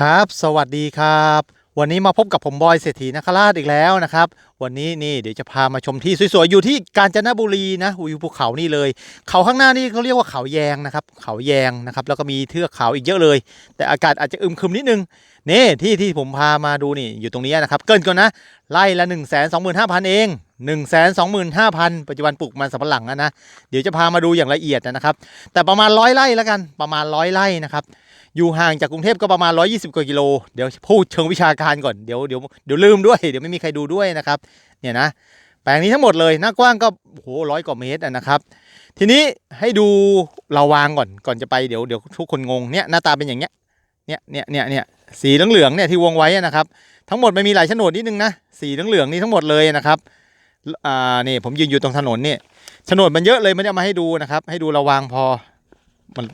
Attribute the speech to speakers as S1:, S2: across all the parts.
S1: ครับ สวัสดีครับ วันนี้มาพบกับผมบอยเศรษฐีนคราชอีกแล้วนะครับ วันนี้นี่เดี๋ยวจะพามาชมที่สวยๆ อยู่ที่กาญจนบุรีนะวิวภูเขานี่เลย เขาข้างหน้านี่เขาเรียกว่าเขาแยงนะครับ เขาแยงนะครับ แล้วก็มีเทือกเขาอีกเยอะเลย แต่อากาศอาจจะอึมครึมนิดนึง นี่ที่ที่ผมพามาดูนี่อยู่ตรงนี้นะครับ เกินก่อนนะไร่ละ 1 2 5 0 0 0 เอง1 2 5 0 0 0 ปัจจุบันปลูกมันสำปะหลังอะนะ เดี๋ยวจะพามาดูอย่างละเอียดนะครับ แต่ประมาณร้อยไร่แล้วกัน ประมาณร้อยไร่นะครับ อยู่ห่างจากกรุงเทพก็ประมาณ 120กว่ากิโล เดี๋ยวพูดเชิงวิชาการก่อน เดี๋ยวเดี๋ยวเดี๋ยวลืมด้วย เดี๋ยวไม่มีใครดูด้วยนะครับ เนี่ยนะ แปลงนี้ทั้งหมดเลยหน้ากว้างก็โหร้อยกว่าเมตรอะนะครับ ทีนี้ให้ดูเราวางก่อน ก่อนจะไปเดี๋ยวเดี๋ยวทุกคนงง เนี่ยหน้าตาเป็นอย่างเงี้ย เนี่ยเนี่ยเนี่ยเนี่ยสีเหลืองๆเนี่ยที่วงไว้นะครับ ทั้งหมดมันมีหลายโฉนดนิดนึงนะ สีเหลืองๆนี่ทั้งหมดเลยนะครับ อ่า นี่ผมยืนอยู่ตรงถนนเนี่ยโฉนดมันเยอะเลยไม่ได้มาให้ดูนะครับ ให้ดูราวางพอ มัน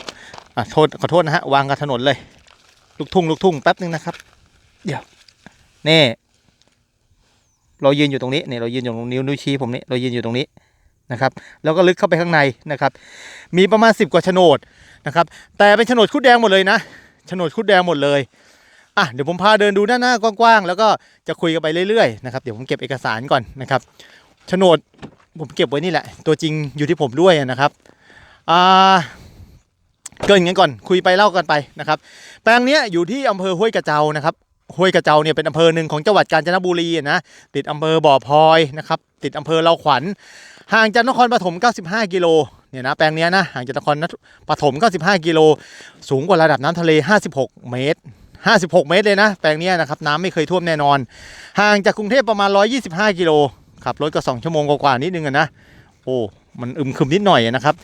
S1: อะโทษขอโทษนะฮะวางกับถนนเลย ลูกทุ่งลูกทุ่งแป๊บนึงนะครับ เดี๋ยวนี่เรายืนอยู่ตรงนี้เนี่ยเรายืนอยู่ตรงนิ้วนิ้วชี้ผมนี่เรายืนอยู่ตรงนี้นะครับ แล้วก็ลึกเข้าไปข้างในนะครับ มีประมาณ 10 กว่าโฉนดนะครับ แต่เป็นโฉนดคุดแดงหมดเลยนะโฉนดคุดแดงหมดเลยอะเดี๋ยวผมพาเดินดูด้าหน้ากว้างๆแล้วก็จะคุยกันไปเรื่อยๆนะครับเดี๋ยวผมเก็บเอกสารก่อนนะครับโฉนดผมเก็บไว้นี่แหละ ตัวจริงอยู่ที่ผมด้วยนะครับอ่า เกินกันก่อนคุยไปเล่ากันไปนะครับแปลงนี้อยู่ที่อำเภอห้วยกระเจ้านะครับห้วยกระเจ้าเนี่ยเป็นอำเภอหนึ่งของจังหวัดกาญจนบุรีนะติดอำเภอบ่อพลอยนะครับติดอำเภอเราขวัญห่างจากนครปฐม 95 กิโลเนี่ยนะแปลงนี้นะห่างจากนครปฐม 95 กิโล สูงกว่าระดับน้ำทะเล 56 เมตร 56 เมตรเลยนะ แปลงนี้นะครับน้ำไม่เคยท่วมแน่นอน ห่างจากกรุงเทพประมาณ 125 กิโลขับรถก็ 2 ชั่วโมงกว่าๆนิดนึงนะโอ้ มันอึมครึมนิดหน่อยนะครับ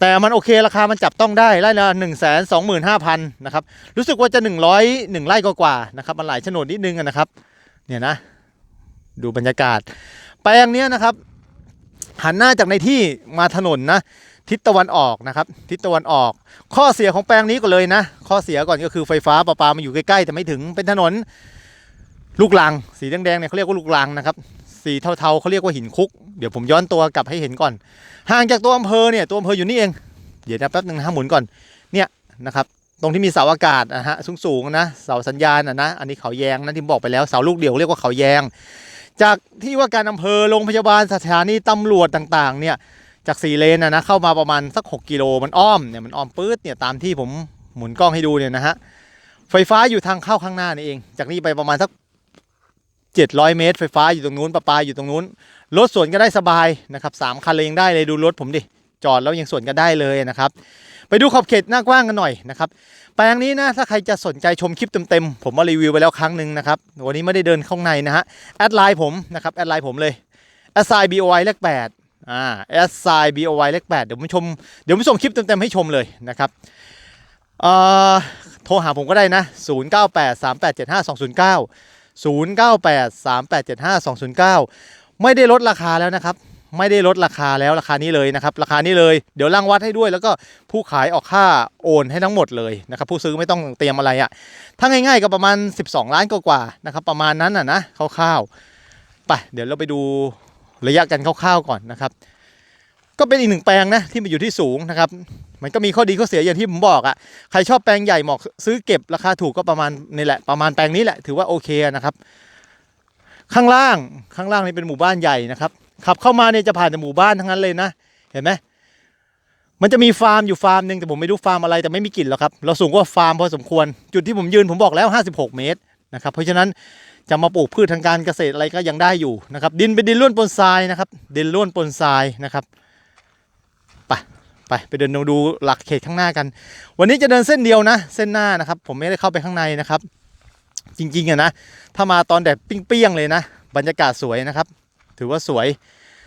S1: แต่มันโอเคราคามันจับต้องได้ไร่ละหนึ่งแสนสองหมื่นห้าพันนะครับรู้สึกว่าจะหนึ่งร้อยหนึ่งไร่กว่าๆนะครับมันหลายโฉนดนิดนึงนะครับเนี่ยนะ ดูบรรยากาศ แปลงเนี้ยนะครับ หันหน้าจากในที่มาถนนนะทิศตะวันออกนะครับ ทิศตะวันออก ข้อเสียของแปลงนี้ก็เลยนะ ข้อเสียก่อนก็คือไฟฟ้าประปามันอยู่ใกล้ๆแต่ไม่ถึงเป็นถนนลูกลัง สีแดงๆเนี่ยเขาเรียกว่าลูกลังนะครับ สีเทาๆเขาเรียกว่าหินคุก เดี๋ยวผมย้อนตัวกลับให้เห็นก่อน ห่างจากตัวอำเภอเนี่ยตัวอำเภออยู่นี่เอง เดี๋ยวนะแป๊บนึงนะหมุนก่อน เนี่ยนะครับ ตรงที่มีเสาอากาศนะฮะสูงๆนะเสาสัญญาณนะนะ อันนี้เขาแยงนะที่บอกไปแล้วเสาลูกเดียวเรียกว่าเขาแยง จากที่ว่าการอำเภอโรงพยาบาลสถานีตำรวจต่างๆ เนี่ยจากสี่เลนนะนะเข้ามาประมาณสัก 6 กิโลมันอ้อมเนี่ยมันอ้อมปื๊ดเนี่ยตามที่ผมหมุนกล้องให้ดูเนี่ยนะฮะไฟฟ้าอยู่ทางเข้าข้างหน้านี่เอง จากนี้ไปประมาณสัก 700 เมตร ไฟฟ้าอยู่ตรงนู้นประปาอยู่ตรงนู้น รถสวนก็ได้สบายนะครับสามคันเลยยังได้เลยดูรถผมดิจอดแล้วยังสวนกันได้เลยนะครับ ไปดูขอบเขตหน้ากว้างกันหน่อยนะครับแปลงนี้นะถ้าใครจะสนใจชมคลิปเต็มๆผมมารีวิวไปแล้วครั้งหนึ่งนะครับวันนี้ไม่ได้เดินข้างในนะฮะแอดไลน์ผมนะครับแอดไลน์ผมเลยแอดไซบีโอไเลขแปดอ่าแอดไซบีโอไเลขแปดเดี๋ยวผมชมเดี๋ยวผมส่งคลิปเต็มๆให้ชมเลยนะครับเอ่อโทรหาผมก็ได้นะ 0 0983875209 ไม่ได้ลดราคาแล้วนะครับ ไม่ได้ลดราคาแล้วราคานี้เลยนะครับ ราคานี้เลยเดี๋ยวร่างวัดให้ด้วย แล้วก็ผู้ขายออกค่าโอนให้ทั้งหมดเลยนะครับ ผู้ซื้อไม่ต้องเตรียมอะไรอะ่ะถ้าง่ายๆก็ประมาณ 12 ล้านกว่าๆนะครับ ประมาณนั้นอะนะคร่าวๆไปเดี๋ยวเราไปดูระยะกันคร่าวๆก่อนนะครับ ก็เป็นอีกหนึ่งแปลงนะที่มันอยู่ที่สูงนะครับ มันก็มีข้อดีข้อเสียอย่างที่ผมบอกอะ่ะใครชอบแปลงใหญ่เหมาะซื้อเก็บราคาถูกก็ประมาณนี่แหละประมาณแปลงนี้แหละถือว่าโอเคนะครับ ข้างล่างข้างล่างนี่เป็นหมู่บ้านใหญ่นะครับขับเข้ามาเนี่ยจะผ่านแต่หมู่บ้านทั้งนั้นเลยนะ เห็นไหมมันจะมีฟาร์มอยู่ฟาร์มหนึ่งแต่ผมไม่รู้ฟาร์มอะไรแต่ไม่มีกลิ่นหรอกครับเราสูงกว่าฟาร์มพอสมควร จุดที่ผมยืนผมบอกแล้ว 56 เมตรนะครับเพราะฉะนั้นจะมาปลูกพืชทางการเกษตรอะไรก็ยังได้อยู่นะครับดินเป็นดินล้วนปนทรายนะครับดินล้วนปนทรายนะครับ ไปไปไปเดินดูหลักเขตข้างหน้ากัน วันนี้จะเดินเส้นเดียวนะ เส้นหน้านะครับ ผมไม่ได้เข้าไปข้างในนะครับ จริงๆอะนะ ถ้ามาตอนแดดเปรี้ยงๆเลยนะ บรรยากาศสวยนะครับ ถือว่าสวย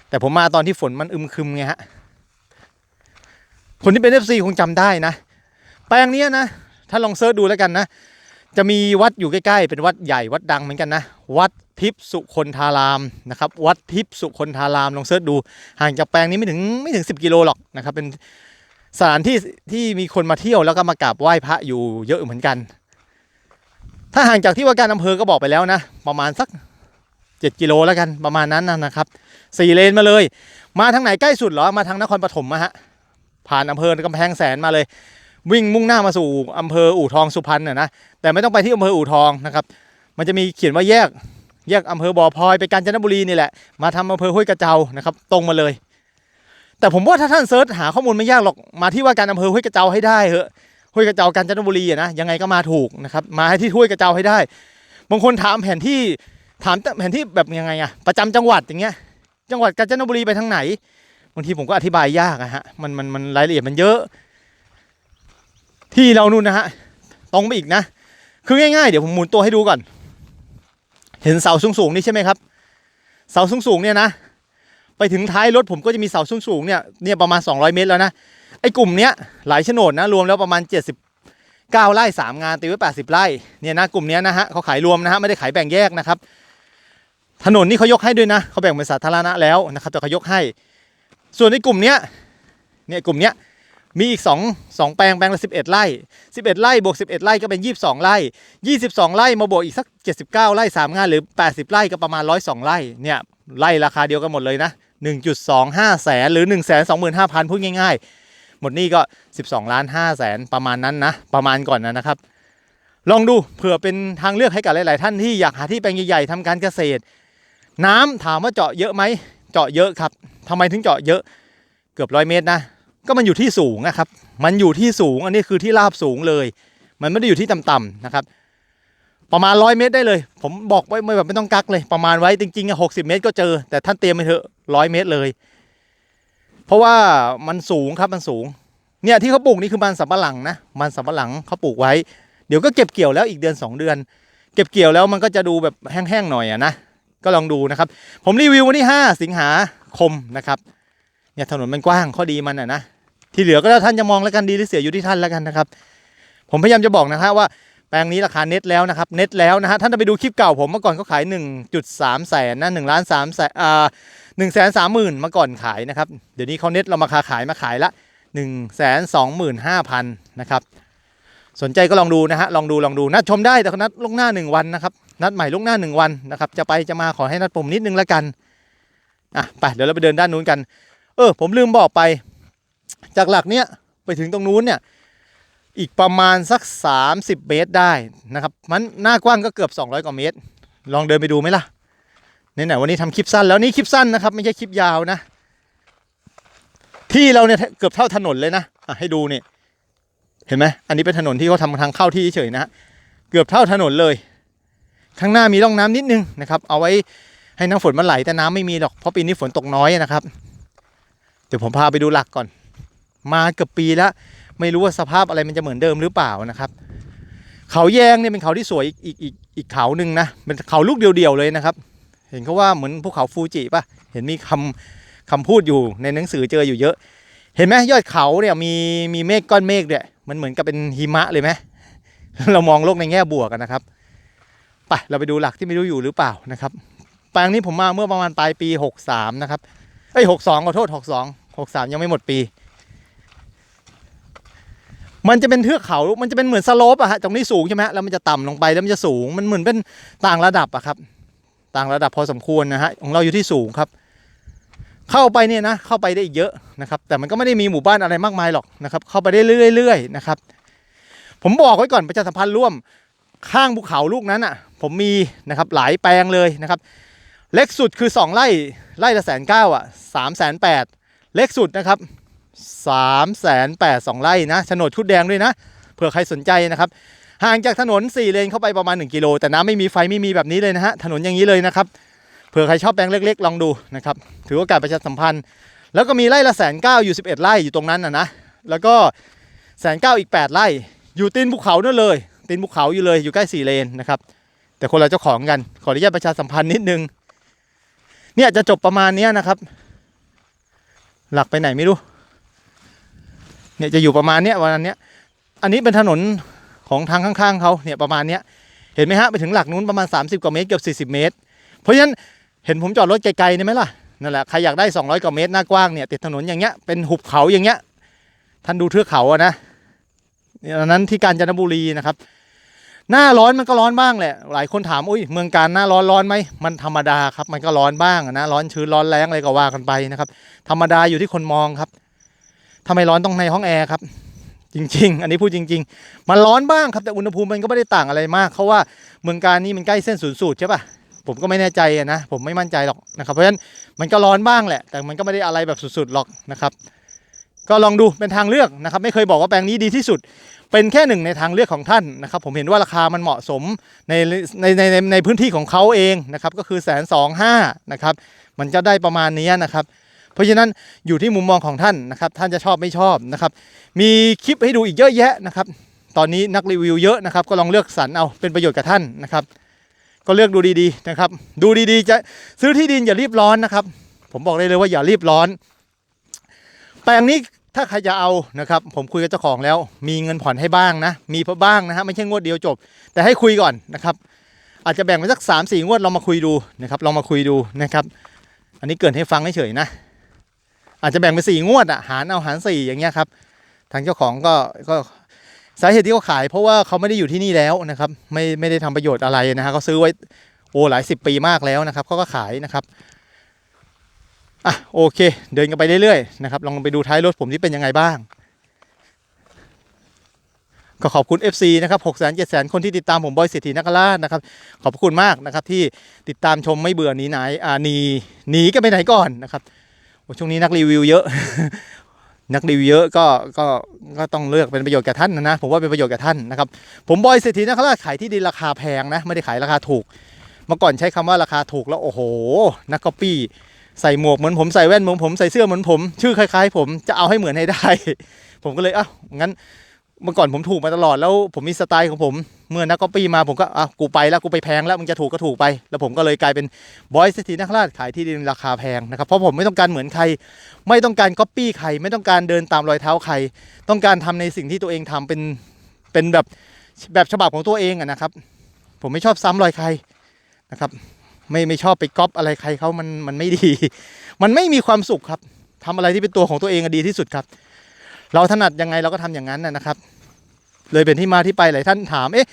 S1: แต่ผมมาตอนที่ฝนมันอึมครึมไงฮะคนที่เป็น FC คงจำได้นะ แปลงนี้นะ ถ้าลองเซิร์ชดูแล้วกันนะ จะมีวัดอยู่ใกล้ๆ เป็นวัดใหญ่วัดดังเหมือนกันนะ วัด ทิพสุคนธารามนะครับวัดทิพสุคนธารามลองเซิร์ชดูห่างจากแปลงนี้ไม่ถึงไม่ถึง 10 กิโลหรอกนะครับเป็นสถานที่ที่มีคนมาเที่ยวแล้วก็มากราบไหว้พระอยู่เยอะเหมือนกัน ถ้าห่างจากที่ว่าการอำเภอก็บอกไปแล้วนะ ประมาณสัก 7 กิโลแล้วกันประมาณนั้นนะครับสี่เลนมาเลย มาทางไหนใกล้สุดเหรอมาทางนครปฐมอะฮะผ่านอำเภอกำแพงแสนมาเลย วิ่งมุ่งหน้ามาสู่อำเภออู่ทองสุพรรณนะนะแต่ไม่ต้องไปที่อำเภออู่ทองนะครับ มันจะมีเขียนว่าแยก แยกอำเภอบ่อพลอยไปกาญจนบุรีนี่แหละมาทำอำเภอห้วยกระเจ้านะครับ ตรงมาเลย แต่ผมว่าถ้าท่านเซิร์ชหาข้อมูลไม่ยากหรอกมาที่ว่าการอำเภอห้วยกระเจ้าให้ได้เหอะห้วยกระเจ้ากาญจนบุรีอะนะยังไงก็มาถูกนะครับมาให้ที่ห้วยกระเจ้าให้ได้ บางคนถามแผนที่ถามแผนที่แบบยังไงอะประจำจังหวัดอย่างเงี้ย จังหวัดกาญจนบุรีไปทางไหนบางทีผมก็อธิบายยากอะฮะมันมันมันรายละเอียดมันเยอะ ที่เรานู่นนะฮะตรงไปอีกนะ คือง่ายๆ เดี๋ยวผมหมุนตัวให้ดูก่อน เห็นเสาสูงๆนี่ใช่ไหมครับ เสาสูงๆเนี่ยนะ ไปถึงท้ายรถผมก็จะมีเสาสูงๆเนี่ยเนี่ยประมาณ 200 เมตรแล้วนะไอ้กลุ่มเนี้ยหลายโฉนดนะรวมแล้วประมาณ 79ไร่3 งานตีไว้80 ไร่เนี่ยนะกลุ่มเนี้ยนะฮะเขาขายรวมนะฮะไม่ได้ขายแบ่งแยกนะครับ ถนนนี่เขายกให้ด้วยนะเขาแบ่งเป็นสาธารณะแล้วนะครับแต่เขายกให้ ส่วนในกลุ่มเนี้ยเนี่ยกลุ่มเนี้ย มีอีก 2 2 แปลงแปลงละ 11 ไร่ 11 ไร่บวก 11 ไร่ก็เป็น 22 ไร่ 22 ไร่มาบวกอีกสัก 79 ไร่3งานหรือ 80 ไร่ก็ประมาณ 102 ไร่เนี่ยไร่ราคาเดียวกันหมดเลยนะ 1.25 แสนหรือ 1 2 5 0 0 0พูดง่ายๆ หมดนี่ก็ 12 ล้าน5แสนประมาณนั้นนะ ประมาณก่อนนะนะครับ ลองดูเผื่อเป็นทางเลือกให้กับหลาย ๆ ท่านที่อยากหาที่แปลงใหญ่ ๆทำการเกษตร น้ำถามว่าเจาะเยอะไหมเจาะเยอะครับทำไมถึงเจาะเยอะเกือบร้อยเมตรนะ ก็มันอยู่ที่สูงนะครับ มันอยู่ที่สูงอันนี้คือที่ราบสูงเลย มันไม่ได้อยู่ที่ต่ำๆนะครับ ประมาณร้อยเมตรได้เลย ผมบอกไว้ไม่แบบไม่ต้องกักเลย ประมาณไว้จริงๆอะหกสิบเมตรก็เจอ แต่ท่านเตรียมไปเถอะร้อยเมตรเลย เพราะว่ามันสูงครับมันสูง เนี่ยที่เขาปลูกนี่คือมันสำปะหลังนะ มันสำปะหลังเขาปลูกไว้ เดี๋ยวก็เก็บเกี่ยวแล้วอีกเดือนสองเดือน เก็บเกี่ยวแล้วมันก็จะดูแบบแห้งๆหน่อยอะนะ ก็ลองดูนะครับ ผมรีวิววันที่5สิงหาคมนะครับ เนี่ยถนนมันกว้างข้อดีมันอะนะ ที่เหลือก็แล้วท่านจะมองแล้วกันดีหรือเสียอยู่ที่ท่านแล้วกันนะครับ ผมพยายามจะบอกนะฮะว่าแปลงนี้ราคาเน็ตแล้วนะครับเน็ตแล้วนะฮะท่านจะไปดูคลิปเก่าผมเมื่อก่อนเขาขาย 1.3 แสนนะ1ล้าน3แสนอ่า1แสน3หมื่นเมื่อก่อนขายนะครับ เดี๋ยวนี้เขาเน็ตเรามาคาขายมาขายละ1แสน2หมื่น5พันนะครับสนใจก็ลองดูนะฮะลองดูลองดูนัดชมได้แต่นัดล่วงหน้า 1 วันนะครับนัดใหม่ล่วงหน้า 1 วันนะครับจะไปจะมาขอให้นัดผมนิดนึงแล้วกันอะไปเดี๋ยวเราไปเดินด้านนู้นกัน เออผมลืมบอกไป จากหลักเนี้ยไปถึงตรงนู้นเนี่ยอีกประมาณสัก 30 เมตรได้นะครับ มันหน้ากว้างก็เกือบ 200 กว่าเมตร ลองเดินไปดูไหมล่ะไหนๆวันนี้ทำคลิปสั้นแล้วนี่คลิปสั้นนะครับ ไม่ใช่คลิปยาวนะ ที่เราเนี่ยเกือบเท่าถนนเลยนะอะให้ดูนี่เห็นไหมอันนี้เป็นถนนที่เขาทำทางเข้าที่เฉยนะฮะเกือบเท่าถนนเลย ข้างหน้ามีร่องน้ำนิดนึงนะครับ เอาไว้ให้น้ำฝนมันไหลแต่น้ำไม่มีหรอกเพราะปีนี้ฝนตกน้อยนะครับ เดี๋ยวผมพาไปดูหลักก่อน มาเกือบปีแล้ว ไม่รู้ว่าสภาพอะไรมันจะเหมือนเดิมหรือเปล่านะครับ เขาแยงเนี่ยเป็นเขาที่สวยอีกอีกอีกอีกเขาหนึ่งนะเป็นเขาลูกเดียวๆเลยนะครับ เห็นเขาว่าเหมือนภูเขาฟูจิป่ะเห็นมีคำคำพูดอยู่ในหนังสือเจออยู่เยอะ เห็นไหมยอดเขาเนี่ยมีมีเมฆก้อนเมฆเนี่ยมันเหมือนกับเป็นหิมะเลยไหมเรามองโลกในแง่บวกกันนะครับไปเราไปดูหลักที่ไม่รู้อยู่หรือเปล่านะครับแปลงนี้ผมมาเมื่อประมาณปลายปี 63 นะครับ เอ้ย 62 ขอโทษ 62 63 ยังไม่หมดปี มันจะเป็นเทือกเขา มันจะเป็นเหมือนสโลปอะฮะ ตรงนี้สูงใช่ไหมแล้วมันจะต่ำลงไป แล้วมันจะสูง มันเหมือนเป็นต่างระดับอะครับ ต่างระดับพอสมควรนะฮะ ของเราอยู่ที่สูงครับ เข้าไปเนี่ยนะ เข้าไปได้อีกเยอะนะครับ แต่มันก็ไม่ได้มีหมู่บ้านอะไรมากมายหรอกนะครับ เข้าไปได้เรื่อยๆนะครับ ผมบอกไว้ก่อนประชาสัมพันธ์ร่วม ข้างภูเขาลูกนั้นอะผมมีนะครับหลายแปลงเลยนะครับ เล็กสุดคือ 2 ไร่ ไร่ละแสนเก้าอะสามแสนแปดเล็กสุดนะครับ สามแสนแปดสองไร่นะโฉนดชุดแดงด้วยนะ เผื่อใครสนใจนะครับ ห่างจากถนน 4 เลนเข้าไปประมาณ 1 กิโล แต่น้ำไม่มีไฟไม่มีแบบนี้เลยนะฮะ ถนนอย่างนี้เลยนะครับ เผื่อใครชอบแปลงเล็ก ๆ ลองดูนะครับ ถือโอกาสประชาสัมพันธ์ แล้วก็มีไร่ละแสนเก้าอยู่ 11 ไร่อยู่ตรงนั้นนะนะ แล้วก็แสนเก้าอีก 8 ไร่ อยู่ตีนภูเขานั่นเลย ตีนภูเขาอยู่เลย อยู่ใกล้สี่เลนนะครับ แต่คนละเจ้าของกัน ขออนุญาตประชาสัมพันธ์นิดนึง เนี่ยจะจบประมาณนี้นะครับ หลักไปไหนไม่รู้ เนี่ยจะอยู่ประมาณเนี้ยวันเนี้ย อันนี้เป็นถนนของทางข้างๆเขาเนี่ยประมาณเนี้ย เห็นไหมฮะไปถึงหลักนู้นประมาณ 30 กว่าเมตรเกือบ40 เมตร เพราะฉะนั้นเห็นผมจอดรถไกลๆนี่ไหมล่ะนั่นแหละใครอยากได้ 200 กว่าเมตรหน้ากว้างเนี่ยติดถนนอย่างเงี้ยเป็นหุบเขาอย่างเงี้ยท่านดูเทือกเขาอะนะอันนั้นที่กาญจนบุรีนะครับ หน้าร้อนมันก็ร้อนบ้างแหละ หลายคนถามอุ้ยเมืองการหน้าร้อนร้อนไหมมันธรรมดาครับ มันก็ร้อนบ้างนะร้อนชื้นร้อนแรงอะไรก็ว่ากันไปนะครับ ธรรมดาอยู่ที่คนมองครับ ทำไมร้อนต้องในห้องแอร์ครับ จริง ๆ อันนี้พูดจริง ๆ มันร้อนบ้างครับแต่อุณหภูมิมันก็ไม่ได้ต่างอะไรมากเพราะว่าเมืองการนี่มันใกล้เส้นศูนย์สูตรใช่ปะผมก็ไม่แน่ใจนะผมไม่มั่นใจหรอกนะครับเพราะฉะนั้นมันก็ร้อนบ้างแหละ แต่มันก็ไม่ได้อะไรแบบสุดๆหรอกนะครับ ก็ลองดูเป็นทางเลือกนะครับ ไม่เคยบอกว่าแปลงนี้ดีที่สุด เป็นแค่หนึ่งในทางเลือกของท่านนะครับ ผมเห็นว่าราคามันเหมาะสมในในในในในพื้นที่ของเขาเองนะครับ ก็คือแสนสองห้านะครับ มันจะได้ประมาณนี้นะครับ เพราะฉะนั้นอยู่ที่มุมมองของท่านนะครับ ท่านจะชอบไม่ชอบนะครับ มีคลิปให้ดูอีกเยอะแยะนะครับ ตอนนี้นักรีวิวเยอะนะครับ ก็ลองเลือกสรรเอาเป็นประโยชน์กับท่านนะครับ ก็เลือกดูดีๆนะครับ ดูดีๆ จะซื้อที่ดินอย่ารีบร้อนนะครับ ผมบอกได้เลยว่าอย่ารีบร้อน แปลงนี้ถ้าใครจะเอานะครับ ผมคุยกับเจ้าของแล้ว มีเงินผ่อนให้บ้างนะ มีเพบ้างนะฮะไม่ใช่งวดเดียวจบ แต่ให้คุยก่อนนะครับอาจจะแบ่งเป็นสักสามสี่งวดลองมาคุยดูนะครับลองมาคุยดูนะครับ อันนี้เกินให้ฟังเฉยๆนะ อาจจะแบ่งเป็นสี่งวดอะหารเอาหารสี่อย่างเงี้ยครับ ทางเจ้าของก็ก็สาเหตุที่เขาขาย เพราะว่าเขาไม่ได้อยู่ที่นี่แล้วนะครับ ไม่ไม่ได้ทำประโยชน์อะไรนะฮะเขาซื้อไว้โอ้หลายสิบปีมากแล้วนะครับเขาก็ขายนะครับอะโอเค เดินกันไปเรื่อยๆนะครับลองไปดูท้ายรถผมที่เป็นยังไงบ้าง ก็ขอบคุณ FC นะครับ6 7 0 0 0คนที่ติดตามผมบอยเศรษฐีนักรานะครับ ขอบคุณมากนะครับที่ติดตามชมไม่เบื่อหนีไหนอ่าหนีหนีกันไปไหนก่อนนะครับ ช่วงนี้นักรีวิวเยอะ นักรีวิวเยอะก็ก็ก็ต้องเลือกเป็นประโยชน์แก่ท่านนะนะผมว่าเป็นประโยชน์แก่ท่านนะครับผมบอยเศรษฐีนักราชขายที่ดินราคาแพงนะไม่ได้ขายราคาถูก เมื่อก่อนใช้คำว่าราคาถูกแล้วโอ้โห นักก๊อปปี้ใส่หมวกเหมือนผมใส่แว่นเหมือนผมใส่เสื้อเหมือนผม ชื่อคล้ายๆ ผมจะเอาให้เหมือนให้ได้ ผมก็เลยอ้าวงั้น เมื่อก่อนผมถูกมาตลอดแล้วผมมีสไตล์ของผม เมื่อนักก๊อปปี้มาผมก็อะกูไปแล้วกูไปแพงแล้วมึงจะถูกก็ถูกไป แล้วผมก็เลยกลายเป็นบอยสถีนักราชขายที่ดินราคาแพงนะครับเพราะผมไม่ต้องการเหมือนใคร ไม่ต้องการก๊อปปี้ใคร ไม่ต้องการเดินตามรอยเท้าใคร ต้องการทำในสิ่งที่ตัวเองทำเป็นเป็นแบบแบบฉบับของตัวเองอะนะครับ ผมไม่ชอบซ้ำรอยใครนะครับ ไม่ไม่ชอบไปก๊อปอะไรใครเขามันมันไม่ดี มันไม่มีความสุขครับทำอะไรที่เป็นตัวของตัวเองอะดีที่สุดครับ เราถนัดยังไงเราก็ทำอย่างนั้นนะครับ เลยเป็นที่มาที่ไปหลายท่านถาม เอ๊ะ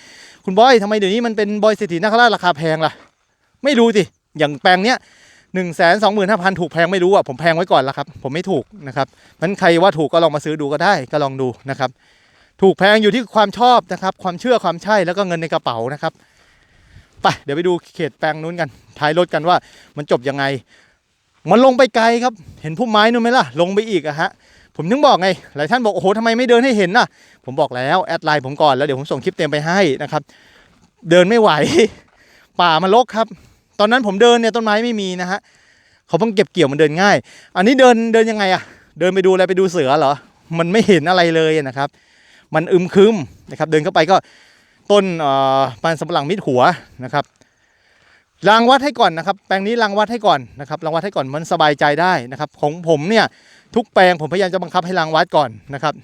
S1: คุณบอยทำไมเดี๋ยวนี้มันเป็นบอยเศรษฐีนาคราชราคาแพงล่ะ ไม่รู้สิ อย่างแปลงเนี้ยหนึ่งแสนสองหมื่นห้าพันถูกแพงไม่รู้อะผมแพงไว้ก่อนแล้วครับ ผมไม่ถูกนะครับนั้นใครว่าถูกก็ลองมาซื้อดูก็ได้ก็ลองดูนะครับ ถูกแพงอยู่ที่ความชอบนะครับ ความเชื่อความใช่แล้วก็เงินในกระเป๋านะครับไปเดี๋ยวไปดูเขตแปลงนู้นกันท้ายรถกันว่ามันจบยังไง มันลงไปไกลครับ เห็นพุ่มไม้นู้นไหมล่ะ ลงไปอีกอะฮะ ผมถึงบอกไง หลายท่านบอกโอ้โหทำไมไม่เดินให้เห็นน่ะ ผมบอกแล้วแอดไลน์ผมก่อนแล้วเดี๋ยวผมส่งคลิปเต็มไปให้นะครับ เดินไม่ไหว ป่ามันรกครับ ตอนนั้นผมเดินเนี่ยต้นไม้ไม่มีนะฮะเขาเพิ่งเก็บเกี่ยวมันเดินง่าย อันนี้เดินเดินยังไงอะเดินไปดูอะไรไปดูเสือเหรอ มันไม่เห็นอะไรเลยนะครับ มันอึมครึมนะครับ เดินเข้าไปก็ต้นเอ่อมันสำปะหลังมิดหัวนะครับ รางวัดให้ก่อนนะครับ แปลงนี้รางวัดให้ก่อนนะครับรางวัดให้ก่อนมันสบายใจได้นะครับ ของผมเนี่ยทุกแปลงผมพยายามจะบังคับให้รางวัดก่อนนะครับ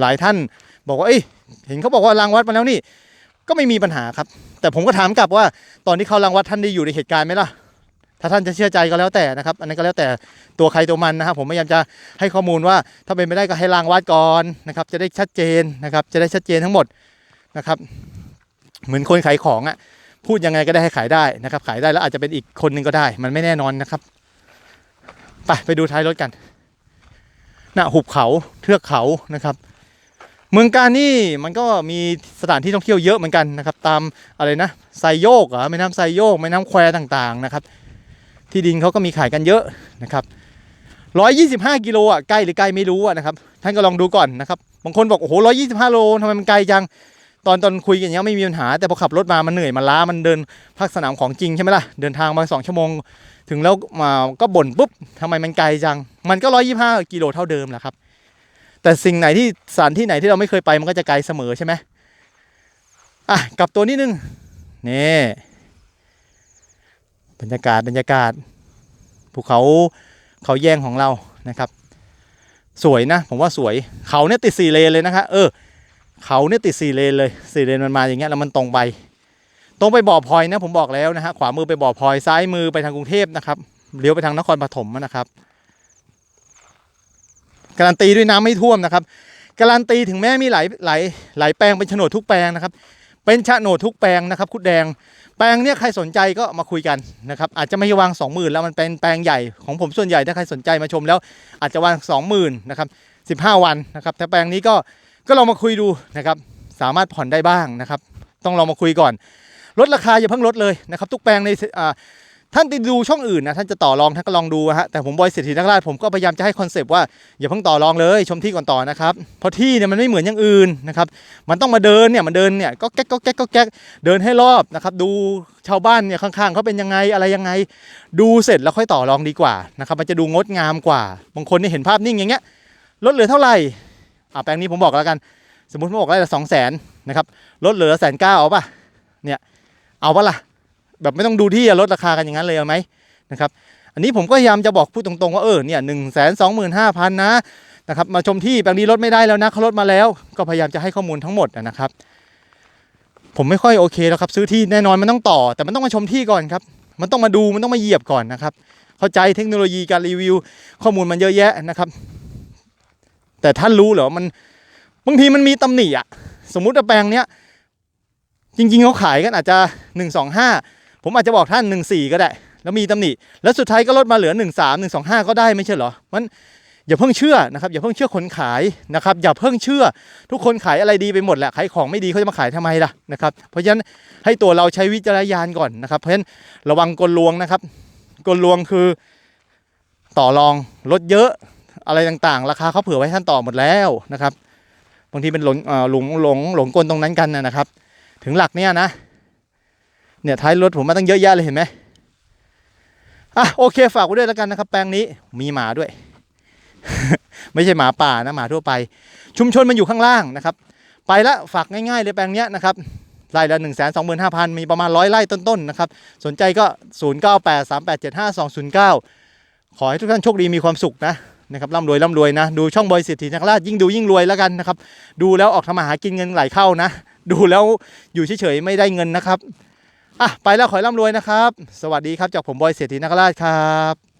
S1: หลายท่านบอกว่าเอ้ยเห็นเขาบอกว่ารางวัดมาแล้วนี่ ก็ไม่มีปัญหาครับ แต่ผมก็ถามกลับว่า ตอนที่เขารางวัดท่านได้อยู่ในเหตุการณ์ไหมล่ะถ้าท่านจะเชื่อใจก็แล้วแต่นะครับ อันนั้นก็แล้วแต่ตัวใครตัวมันนะครับ ผมพยายามจะให้ข้อมูลว่า ถ้าเป็นไม่ได้ก็ให้รางวัดก่อนนะครับ จะได้ชัดเจนนะครับ จะได้ชัดเจนทั้งหมดนะครับ เหมือนคนขายของอะ พูดยังไงก็ได้ให้ขายได้นะครับ ขายได้แล้วอาจจะเป็นอีกคนนึงก็ได้ มันไม่แน่นอนนะครับ ไปไปดูท้ายรถกันหน้าหุบเขาเทือกเขานะครับ เมืองการนี่มันก็มีสถานที่ท่องเที่ยวเยอะเหมือนกันนะครับ ตามอะไรนะไซโยกเหรอแม่น้ำไซโยกแม่น้ำแควต่างๆนะครับ ที่ดินเขาก็มีขายกันเยอะนะครับร้อยยี่สิบห้ากิโลอะใกล้หรือไกลไม่รู้อะนะครับ ท่านก็ลองดูก่อนนะครับ บางคนบอกโอ้โหร้อยยี่สิบห้าโลทำไมมันไกลจัง ตอนตอนคุยกันย่างเงี้ยไม่มีปัญหาแต่พอขับรถมามันเหนื่อยมันล้ามันเดินภาคสนามของจริงใช่ไหมล่ะเดินทางมาสองชั่วโมง ถึงแล้วมาก็บ่นปุ๊บทำไมมันไกลจัง มันก็ร้อยยี่ห้ากิโลเท่าเดิมแหละครับ แต่สิ่งไหนที่สถานที่ไหนที่เราไม่เคยไปมันก็จะไกลเสมอใช่ไหมอะกลับตัวนิดนึงนี่บรรยากาศบรรยากาศภูเขาเขาแยงของเรานะครับ สวยนะ ผมว่าสวยเขาเนี่ยติดสี่เลนเลยนะคะเออ เขาเนี่ยติดสี่เลนเลยสี่เลนมันมาอย่างเงี้ยแล้วมันตรงไป ตรงไปบ่อพลอยนะผมบอกแล้วนะฮะขวามือไปบ่อพลอยซ้ายมือไปทางกรุงเทพนะครับเลี้ยวไปทางนครปฐมนะครับการันตีด้วยน้ำไม่ท่วมนะครับ การันตีถึงแม้มีหลายหลายหลายแปลงเป็นโฉนดทุกแปลงนะครับ เป็นโฉนดทุกแปลงนะครับคุดแดง แปลงเนี่ยใครสนใจก็มาคุยกันนะครับ อาจจะไม่วางสองหมื่นแล้วมันเป็นแปลงใหญ่ของผมส่วนใหญ่ถ้าใครสนใจมาชมแล้วอาจจะวางสองหมื่นนะครับ15วันนะครับแต่แปลงนี้ก็ ก็ลองมาคุยดูนะครับ สามารถผ่อนได้บ้างนะครับ ต้องลองมาคุยก่อน ลดราคาอย่าเพิ่งลดเลยนะครับ ทุกแปลงในอ่าท่านไปดูช่องอื่นนะท่านจะต่อรองท่านก็ลองดูฮะแต่ผมบอยเศรษฐีนักราชผมก็พยายามจะให้คอนเซปต์ว่าอย่าเพิ่งต่อรองเลยชมที่ก่อนต่อนะครับเพราะที่เนี่ยมันไม่เหมือนอย่างอื่นนะครับมันต้องมาเดินเนี่ยมันเดินเนี่ยก็แก๊กก็แก๊กก็แก๊กเดินให้รอบนะครับดูชาวบ้านเนี่ยข้างๆเขาเป็นยังไงอะไรยังไง ดูเสร็จแล้วค่อยต่อรองดีกว่านะครับมันจะดูงดงามกว่าบางคนเนี่ยเห็นภาพนิ่งอย่างเงี้ยลดเหลือเท่าไหร่ อ่าแปลงนี้ผมบอกแล้วกัน สมมติผมบอกไร่ละสองแสนนะครับลดเหลือแสนเก้าเอาป่ะเนี่ยเอาป่ะล่ะแบบไม่ต้องดูที่ลดราคากันอย่างนั้นเลยเอาไหมนะครับอันนี้ผมก็พยายามจะบอกพูดตรงๆว่าเออเนี่ยหนึ่งแสนสองหมื่นห้าพันนะนะครับมาชมที่แปลงนี้ลดไม่ได้แล้วนะเขาลดมาแล้ว ก็พยายามจะให้ข้อมูลทั้งหมดนะครับ ผมไม่ค่อยโอเคแล้วครับ ซื้อที่แน่นอนมันต้องต่อ แต่มันต้องมาชมที่ก่อนครับ มันต้องมาดูมันต้องมาเหยียบก่อนนะครับ เข้าใจเทคโนโลยีการรีวิว ข้อมูลมันเยอะแยะนะครับ แต่ท่านรู้เหรอมันบางทีมันมีตำหนิอะสมมุติว่าแปลงเนี้ยจริงๆเขาขายกันอาจจะหนึ่งสองห้าผมอาจจะบอกท่านหนึ่งสี่ก็ได้ แล้วมีตำหนิ แล้วสุดท้ายก็ลดมาเหลือหนึ่งสามหนึ่งสองห้าก็ได้ไม่ใช่เหรอมันอย่าเพิ่งเชื่อนะครับอย่าเพิ่งเชื่อคนขายนะครับ อย่าเพิ่งเชื่อ ทุกคนขายอะไรดีไปหมดแหละขายของไม่ดีเขาจะมาขายทำไมล่ะนะครับเพราะฉะนั้นให้ตัวเราใช้วิจารณญาณก่อนนะครับ เพราะฉะนั้นระวังกลลวงนะครับ กลลวงคือต่อรองลดเยอะ อะไรต่างๆ ราคาเขาเผื่อไว้ท่านต่อหมดแล้วนะครับบางทีเป็นหลงหลงหลงหลงกลตรงนั้นกันนะครับ ถึงหลักเนี่ยนะ เนี่ยท้ายรถผมมาตั้งเยอะแยะเลยเห็นไหมอะโอเคฝากไว้ด้วยแล้วกันนะครับ แปลงนี้มีหมาด้วย ไม่ใช่หมาป่านะหมาทั่วไป ชุมชนมันอยู่ข้างล่างนะครับ ไปละฝากง่ายๆเลยแปลงเนี้ยนะครับไร่ละหนึ่งแสนสองหมื่นห้าพันมีประมาณร้อยไร่ต้นๆนะครับ สนใจก็ศูนย์เก้าแปดสามแปดเจ็ดห้าสองศูนย์เก้าขอให้ทุกท่านโชคดีมีความสุขนะ นะครับร่ำรวยร่ำรวยนะ ดูช่องบอยสิทธินักราชยิ่งดูยิ่งรวยแล้วกันนะครับ ดูแล้วออกทำมาหากินเงินไหลเข้านะ ดูแล้วอยู่เฉยๆไม่ได้เงินนะครับอะไปแล้วขอให้ร่ำรวยนะครับ สวัสดีครับจากผมบอยเศรษฐีนักราชครับ